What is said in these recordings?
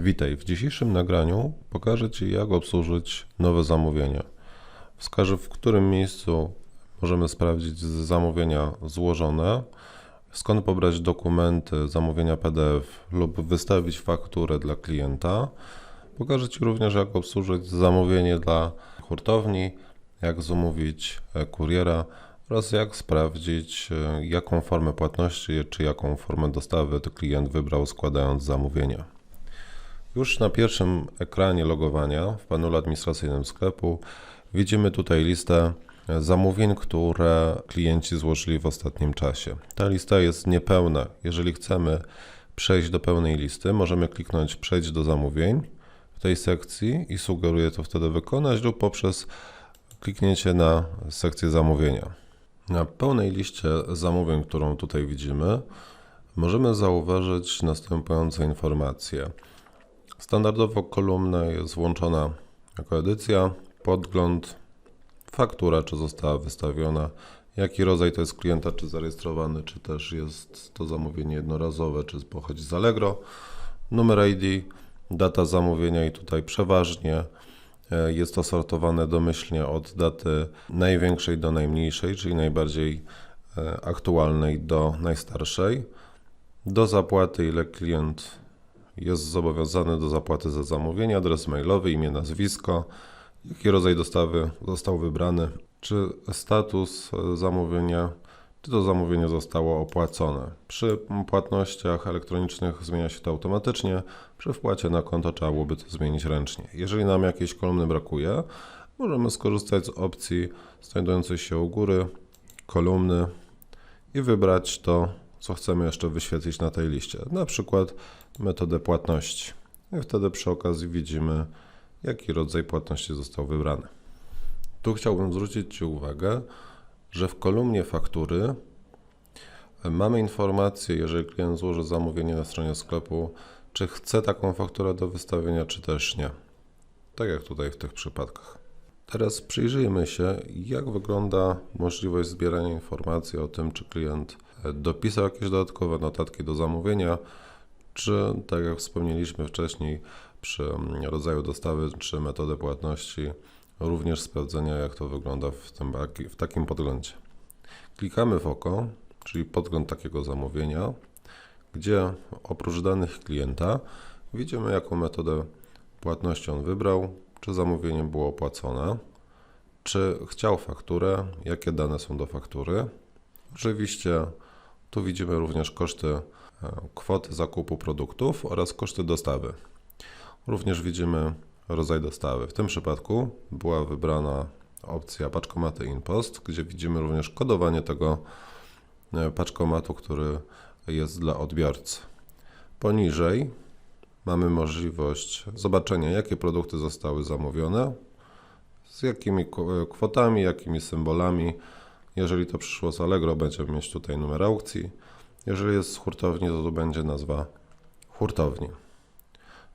Witaj. W dzisiejszym nagraniu pokażę Ci, jak obsłużyć nowe zamówienie. Wskażę, w którym miejscu możemy sprawdzić zamówienia złożone, skąd pobrać dokumenty zamówienia PDF lub wystawić fakturę dla klienta. Pokażę Ci również, jak obsłużyć zamówienie dla hurtowni, jak zamówić e, kuriera oraz jak sprawdzić, e, jaką formę płatności czy jaką formę dostawy to klient wybrał składając zamówienie. Już na pierwszym ekranie logowania w panelu administracyjnym sklepu widzimy tutaj listę zamówień, które klienci złożyli w ostatnim czasie. Ta lista jest niepełna. Jeżeli chcemy przejść do pełnej listy, możemy kliknąć Przejdź do zamówień w tej sekcji i sugeruję to wtedy wykonać lub poprzez kliknięcie na sekcję zamówienia. Na pełnej liście zamówień, którą tutaj widzimy, możemy zauważyć następujące informacje. Standardowo kolumna jest włączona jako edycja, podgląd, faktura, czy została wystawiona, jaki rodzaj to jest klienta, czy zarejestrowany, czy też jest to zamówienie jednorazowe, czy pochodzi z Allegro, numer ID, data zamówienia i tutaj przeważnie jest to sortowane domyślnie od daty największej do najmniejszej, czyli najbardziej e, aktualnej do najstarszej. Do zapłaty, ile klient jest zobowiązany do zapłaty za zamówienie, adres mailowy, imię, nazwisko, jaki rodzaj dostawy został wybrany, czy status e, zamówienia, czy to zamówienie zostało opłacone. Przy płatnościach elektronicznych zmienia się to automatycznie, przy wpłacie na konto trzeba byłoby to zmienić ręcznie. Jeżeli nam jakiejś kolumny brakuje, możemy skorzystać z opcji znajdującej się u góry, kolumny i wybrać to, co chcemy jeszcze wyświetlić na tej liście. Na przykład metodę płatności. I wtedy przy okazji widzimy, jaki rodzaj płatności został wybrany. Tu chciałbym zwrócić Ci uwagę, że w kolumnie faktury mamy informację, jeżeli klient złoży zamówienie na stronie sklepu, czy chce taką fakturę do wystawienia, czy też nie. Tak jak tutaj w tych przypadkach. Teraz przyjrzyjmy się, jak wygląda możliwość zbierania informacji o tym, czy klient dopisał jakieś dodatkowe notatki do zamówienia, czy tak jak wspomnieliśmy wcześniej, przy rodzaju dostawy czy metodę płatności, również sprawdzenia, jak to wygląda w, tym, w takim podglądzie. Klikamy w oko, czyli podgląd takiego zamówienia, gdzie oprócz danych klienta widzimy, jaką metodę płatności on wybrał, czy zamówienie było opłacone, czy chciał fakturę, jakie dane są do faktury. Oczywiście tu widzimy również koszty e, kwoty zakupu produktów oraz koszty dostawy. Również widzimy rodzaj dostawy. W tym przypadku była wybrana opcja paczkomaty InPost, gdzie widzimy również kodowanie tego e, paczkomatu, który jest dla odbiorcy. Poniżej mamy możliwość zobaczenia, jakie produkty zostały zamówione, z jakimi kwotami, jakimi symbolami. Jeżeli to przyszło z Allegro, będziemy mieć tutaj numer aukcji. Jeżeli jest z hurtowni, to to będzie nazwa hurtowni.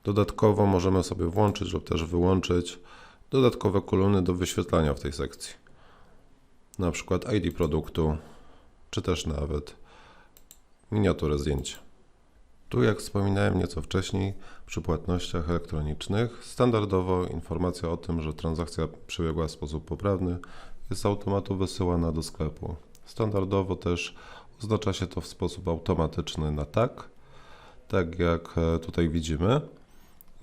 Dodatkowo możemy sobie włączyć lub też wyłączyć dodatkowe kolumny do wyświetlania w tej sekcji. Na przykład ID produktu, czy też nawet miniaturę zdjęcia. Tu, jak wspominałem nieco wcześniej, przy płatnościach elektronicznych, standardowo informacja o tym, że transakcja przebiegła w sposób poprawny, jest z automatu wysyłana do sklepu. Standardowo też oznacza się to w sposób automatyczny na tak, tak jak e, tutaj widzimy.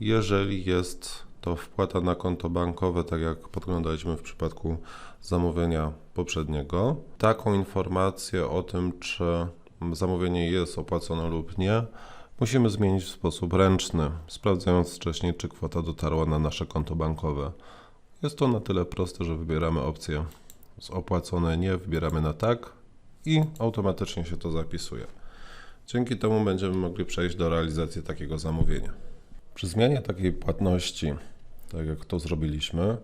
Jeżeli jest to wpłata na konto bankowe, tak jak podglądaliśmy w przypadku zamówienia poprzedniego, taką informację o tym, czy zamówienie jest opłacone lub nie, musimy zmienić w sposób ręczny, sprawdzając wcześniej, czy kwota dotarła na nasze konto bankowe. Jest to na tyle proste, że wybieramy opcję z opłacone nie, wybieramy na tak i automatycznie się to zapisuje. Dzięki temu będziemy mogli przejść do realizacji takiego zamówienia. Przy zmianie takiej płatności, tak jak to zrobiliśmy,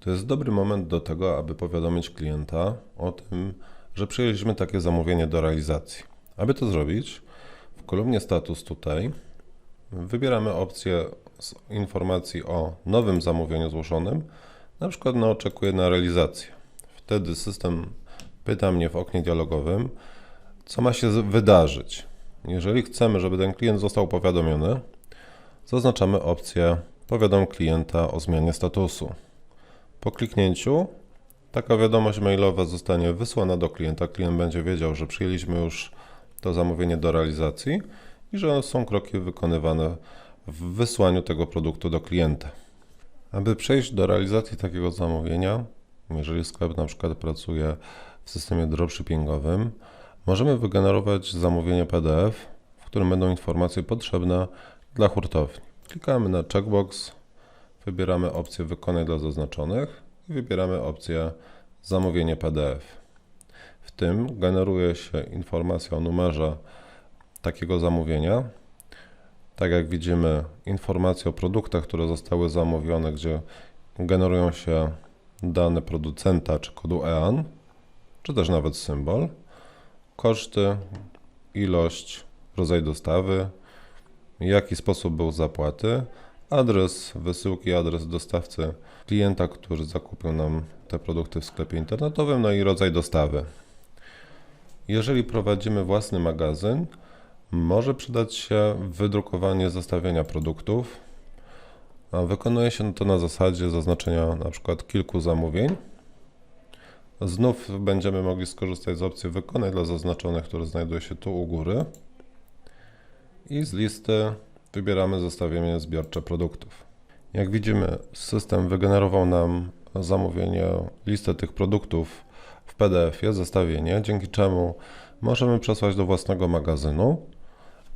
to jest dobry moment do tego, aby powiadomić klienta o tym, że przyjęliśmy takie zamówienie do realizacji. Aby to zrobić, w kolumnie status tutaj wybieramy opcję z informacji o nowym zamówieniu złożonym, na przykład na oczekuję na realizację. Wtedy system pyta mnie w oknie dialogowym, Co ma się wydarzyć? Jeżeli chcemy, żeby ten klient został powiadomiony, zaznaczamy opcję Powiadom klienta o zmianie statusu. Po kliknięciu taka wiadomość mailowa zostanie wysłana do klienta. Klient będzie wiedział, że przyjęliśmy już to zamówienie do realizacji i że są kroki wykonywane w wysłaniu tego produktu do klienta. Aby przejść do realizacji takiego zamówienia, jeżeli sklep na przykład pracuje w systemie dropshippingowym, możemy wygenerować zamówienie PDF, w którym będą informacje potrzebne dla hurtowni. Klikamy na checkbox, wybieramy opcję Wykonaj dla zaznaczonych i wybieramy opcję Zamówienie PDF. W tym generuje się informacja o numerze takiego zamówienia. Tak jak widzimy, informacje o produktach, które zostały zamówione, gdzie generują się dane producenta czy kodu EAN, czy też nawet symbol, koszty, ilość, rodzaj dostawy, jaki sposób był zapłaty, adres wysyłki, adres dostawcy klienta, który zakupił nam te produkty w sklepie internetowym, no i rodzaj dostawy. Jeżeli prowadzimy własny magazyn, może przydać się wydrukowanie zestawienia produktów. Wykonuje się to na zasadzie zaznaczenia na przykład kilku zamówień. Znów będziemy mogli skorzystać z opcji Wykonaj dla zaznaczonych, które znajduje się tu u góry. I z listy wybieramy zestawienie zbiorcze produktów. Jak widzimy, system wygenerował nam zamówienie, listę tych produktów w PDF-ie, zestawienie, dzięki czemu możemy przesłać do własnego magazynu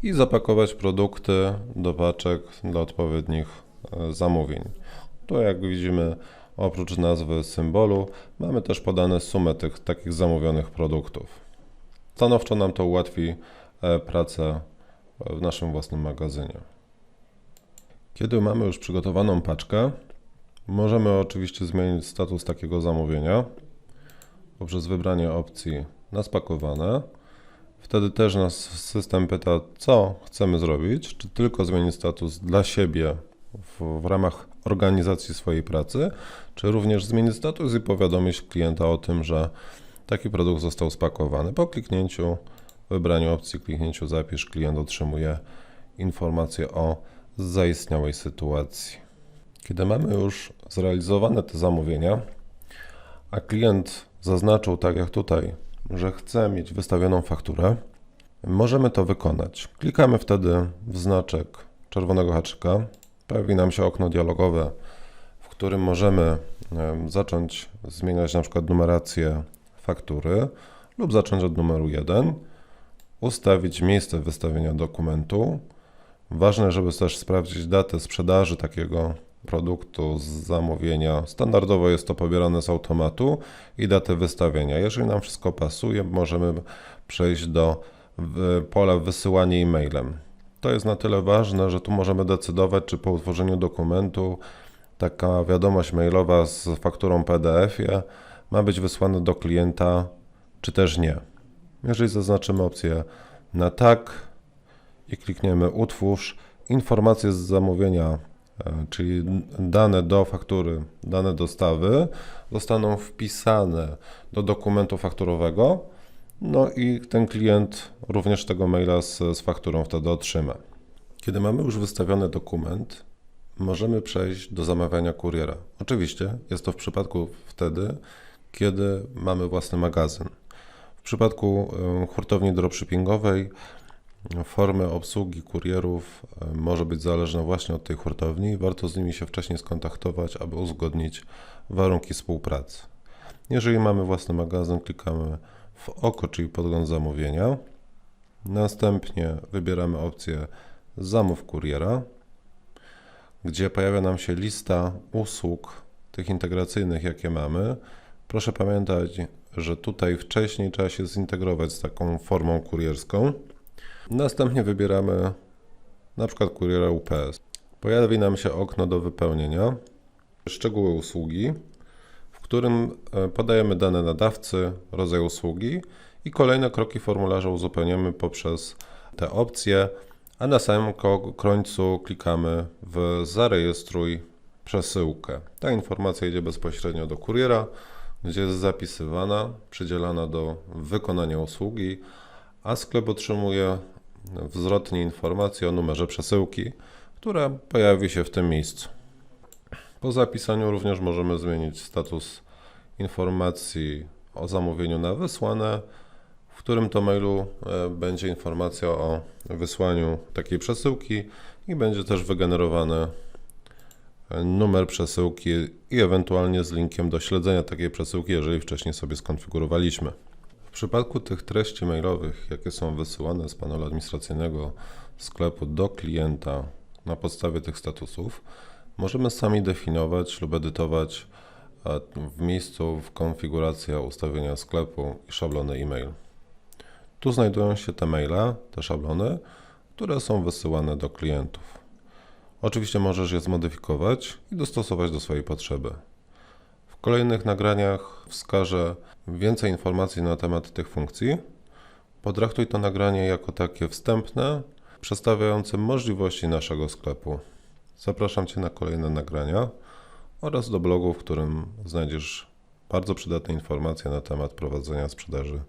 i zapakować produkty do paczek dla odpowiednich e, zamówień. Tu jak widzimy, oprócz nazwy symbolu, mamy też podane sumę tych takich zamówionych produktów. Stanowczo nam to ułatwi e, pracę w naszym własnym magazynie. Kiedy mamy już przygotowaną paczkę, możemy oczywiście zmienić status takiego zamówienia poprzez wybranie opcji na spakowane. Wtedy też nas system pyta, co chcemy zrobić, czy tylko zmienić status dla siebie w, w ramach organizacji swojej pracy, czy również zmienić status i powiadomić klienta o tym, że taki produkt został spakowany. Po kliknięciu, wybraniu opcji kliknięciu zapisz, klient otrzymuje informację o zaistniałej sytuacji. Kiedy mamy już zrealizowane te zamówienia, a klient zaznaczył, tak jak tutaj, że chce mieć wystawioną fakturę, możemy to wykonać. Klikamy wtedy w znaczek czerwonego haczyka. Pojawi nam się okno dialogowe, w którym możemy em, zacząć zmieniać na przykład numerację faktury lub zacząć od numeru 1, ustawić miejsce wystawienia dokumentu. Ważne, żeby też sprawdzić datę sprzedaży takiego produktu z zamówienia. Standardowo jest to pobierane z automatu i datę wystawienia. Jeżeli nam wszystko pasuje, możemy przejść do pola wysyłanie e-mailem. To jest na tyle ważne, że tu możemy decydować, czy po utworzeniu dokumentu taka wiadomość mailowa z fakturą PDF-ie ma być wysłana do klienta, czy też nie. Jeżeli zaznaczymy opcję na tak i klikniemy utwórz, informacje z zamówienia, e, czyli dane do faktury, dane dostawy, zostaną wpisane do dokumentu fakturowego, no i ten klient również tego maila z, z fakturą wtedy otrzyma. Kiedy mamy już wystawiony dokument, możemy przejść do zamawiania kuriera. Oczywiście jest to w przypadku wtedy, kiedy mamy własny magazyn. W przypadku e, hurtowni dropshippingowej formy obsługi kurierów e, może być zależna właśnie od tej hurtowni. Warto z nimi się wcześniej skontaktować, aby uzgodnić warunki współpracy. Jeżeli mamy własny magazyn, klikamy w oko, czyli podgląd zamówienia. Następnie wybieramy opcję Zamów kuriera, gdzie pojawia nam się lista usług tych integracyjnych, jakie mamy. Proszę pamiętać, że tutaj wcześniej trzeba się zintegrować z taką formą kurierską. Następnie wybieramy na przykład kuriera UPS. Pojawi nam się okno do wypełnienia, szczegóły usługi, w którym e, podajemy dane nadawcy, rodzaj usługi i kolejne kroki formularza uzupełniamy poprzez te opcje, a na samym ko- końcu klikamy w zarejestruj przesyłkę. Ta informacja idzie bezpośrednio do kuriera, gdzie jest zapisywana, przydzielana do wykonania usługi, a sklep otrzymuje zwrotnie informacje o numerze przesyłki, która pojawi się w tym miejscu. Po zapisaniu również możemy zmienić status informacji o zamówieniu na wysłane, w którym to mailu e, będzie informacja o wysłaniu takiej przesyłki i będzie też wygenerowany numer przesyłki i ewentualnie z linkiem do śledzenia takiej przesyłki, jeżeli wcześniej sobie skonfigurowaliśmy. W przypadku tych treści mailowych, jakie są wysyłane z panelu administracyjnego sklepu do klienta na podstawie tych statusów, możemy sami definiować lub edytować e, w miejscu w konfiguracja ustawienia sklepu i szablony e-mail. Tu znajdują się te maile, te szablony, które są wysyłane do klientów. Oczywiście możesz je zmodyfikować i dostosować do swojej potrzeby. W kolejnych nagraniach wskażę więcej informacji na temat tych funkcji. Potraktuj to nagranie jako takie wstępne, przedstawiające możliwości naszego sklepu. Zapraszam Cię na kolejne nagrania oraz do blogu, w którym znajdziesz bardzo przydatne informacje na temat prowadzenia sprzedaży